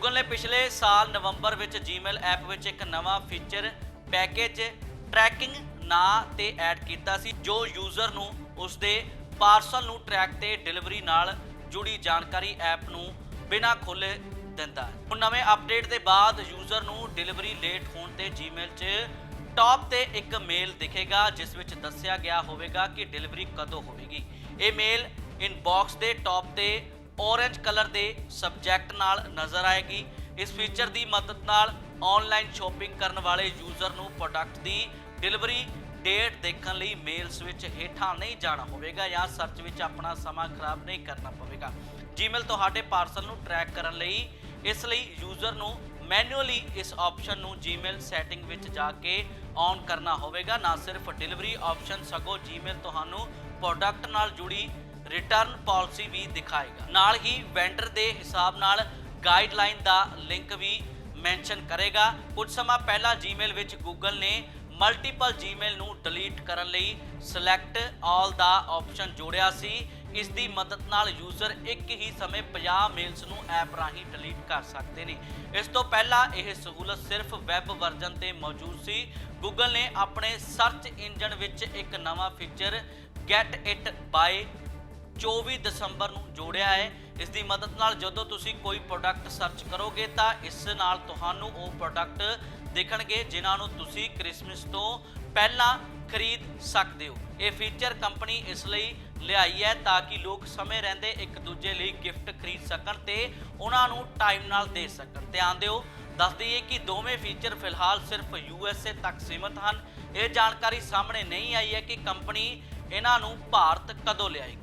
Google ਨੇ ਪਿਛਲੇ ਸਾਲ ਨਵੰਬਰ ਵਿੱਚ Gmail ਐਪ ਵਿੱਚ ਇੱਕ ਨਵਾਂ ਫੀਚਰ ਪੈਕੇਜ ਟਰੈਕਿੰਗ ਨਾਂ ਤੇ ਐਡ ਕੀਤਾ ਸੀ, ਜੋ ਯੂਜ਼ਰ ਨੂੰ ਉਸਦੇ ਪਾਰਸਲ ਨੂੰ ਟਰੈਕ ਤੇ ਡਿਲੀਵਰੀ ਨਾਲ ਜੁੜੀ ਜਾਣਕਾਰੀ ਐਪ ਨੂੰ ਬਿਨਾਂ ਖੋਲੇ ਦਿੰਦਾ ਹੈ। ਹੁਣ ਨਵੇਂ ਅਪਡੇਟ ਦੇ ਬਾਅਦ ਯੂਜ਼ਰ ਨੂੰ ਡਿਲੀਵਰੀ ਲੇਟ ਹੋਣ ਤੇ Gmail 'ਚ ਟਾਪ ਤੇ ਇੱਕ ਮੇਲ ਦਿਖੇਗਾ, ਜਿਸ ਵਿੱਚ ਦੱਸਿਆ ਗਿਆ ਹੋਵੇਗਾ ਕਿ ਡਿਲੀਵਰੀ ਕਦੋਂ ਹੋਵੇਗੀ। ਇਹ ਮੇਲ ਇਨਬਾਕਸ ਦੇ ਟਾਪ ਤੇ orange ਕਲਰ ਦੇ ਸਬਜੈਕਟ ਨਾਲ ਨਜ਼ਰ ਆਏਗੀ। ਇਸ ਫੀਚਰ ਦੀ ਮਦਦ ਨਾਲ ਆਨਲਾਈਨ ਸ਼ਾਪਿੰਗ ਕਰਨ ਵਾਲੇ ਯੂਜ਼ਰ ਨੂੰ ਪ੍ਰੋਡਕਟ ਦੀ ਡਿਲੀਵਰੀ ਡੇਟ ਦੇਖਣ ਲਈ ਮੇਲਸ ਵਿੱਚ ਹੇਠਾਂ ਨਹੀਂ ਜਾਣਾ ਹੋਵੇਗਾ ਜਾਂ ਸਰਚ ਵਿੱਚ ਆਪਣਾ ਸਮਾਂ ਖਰਾਬ ਨਹੀਂ ਕਰਨਾ ਪਵੇਗਾ। ਜੀਮੇਲ ਤੁਹਾਡੇ ਪਾਰਸਲ ਨੂੰ ਟਰੈਕ ਕਰਨ ਲਈ ਇਸ ਲਈ ਯੂਜ਼ਰ ਨੂੰ ਮੈਨੂਅਲੀ ਇਸ ਆਪਸ਼ਨ ਨੂੰ ਜੀਮੇਲ ਸੈਟਿੰਗ ਵਿੱਚ ਜਾ ਕੇ ਔਨ ਕਰਨਾ ਹੋਵੇਗਾ। ਨਾ ਸਿਰਫ ਡਿਲੀਵਰੀ ਆਪਸ਼ਨ ਸਗੋਂ ਜੀਮੇਲ ਤੁਹਾਨੂੰ ਪ੍ਰੋਡਕਟ ਨਾਲ ਜੁੜੀ ਰਿਟਰਨ ਪਾਲਿਸੀ ਵੀ ਦਿਖਾਏਗਾ। ਨਾਲ ਹੀ ਵੈਂਡਰ ਦੇ ਹਿਸਾਬ ਨਾਲ ਗਾਈਡਲਾਈਨ ਦਾ ਲਿੰਕ ਵੀ ਮੈਂਸ਼ਨ ਕਰੇਗਾ। ਕੁਝ ਸਮਾਂ ਪਹਿਲਾਂ Gmail ਵਿੱਚ Google ਨੇ ਮਲਟੀਪਲ Gmail ਨੂੰ ਡਿਲੀਟ ਕਰਨ ਲਈ ਸਿਲੈਕਟ ਆਲ ਦਾ ਆਪਸ਼ਨ ਜੋੜਿਆ ਸੀ। ਇਸ ਦੀ ਮਦਦ ਨਾਲ ਯੂਜ਼ਰ ਇੱਕ ਹੀ ਸਮੇਂ 50 ਮੇਲਸ ਨੂੰ ਐਪ ਰਾਹੀਂ ਡਿਲੀਟ ਕਰ ਸਕਦੇ ਨੇ। ਇਸ ਤੋਂ ਪਹਿਲਾਂ ਇਹ ਸਹੂਲਤ ਸਿਰਫ ਵੈਬ ਵਰਜ਼ਨ ਤੇ ਮੌਜੂਦ ਸੀ। Google ਨੇ ਆਪਣੇ ਸਰਚ ਇੰਜਨ ਵਿੱਚ ਇੱਕ ਨਵਾਂ ਫੀਚਰ ਗੈਟ ਇਟ ਬਾਈ 24 ਦਸੰਬਰ ਨੂੰ ਜੋੜਿਆ ਹੈ। ਇਸ ਦੀ ਮਦਦ ਨਾਲ ਜਦੋਂ ਤੁਸੀਂ ਕੋਈ ਪ੍ਰੋਡਕਟ ਸਰਚ ਕਰੋਗੇ ਤਾਂ ਇਸ ਨਾਲ ਤੁਹਾਨੂੰ ਉਹ ਪ੍ਰੋਡਕਟ ਦੇਖਣਗੇ, ਜਿਨ੍ਹਾਂ ਨੂੰ ਤੁਸੀਂ ਕ੍ਰਿਸਮਸ ਤੋਂ ਪਹਿਲਾਂ ਖਰੀਦ ਸਕਦੇ ਹੋ। ਇਹ ਫੀਚਰ ਕੰਪਨੀ ਇਸ ਲਈ ਲਿਆਈ ਹੈ ਤਾਂ ਕਿ ਲੋਕ ਸਮੇਂ ਰਹਿੰਦੇ ਇੱਕ ਦੂਜੇ ਲਈ ਗਿਫਟ ਖਰੀਦ ਸਕਣ ਤੇ ਉਹਨਾਂ ਨੂੰ ਟਾਈਮ ਨਾਲ ਦੇ ਸਕਣ। ਧਿਆਨ ਦਿਓ, ਦੱਸ ਦਈਏ ਕਿ ਦੋਵੇਂ ਫੀਚਰ ਫਿਲਹਾਲ ਸਿਰਫ ਯੂਐਸਏ ਤੱਕ ਸੀਮਤ ਹਨ। ਇਹ ਜਾਣਕਾਰੀ ਸਾਹਮਣੇ ਨਹੀਂ ਆਈ ਹੈ ਕਿ ਕੰਪਨੀ ਇਹਨਾਂ ਨੂੰ ਭਾਰਤ ਕਦੋਂ ਲਿਆਏਗੀ।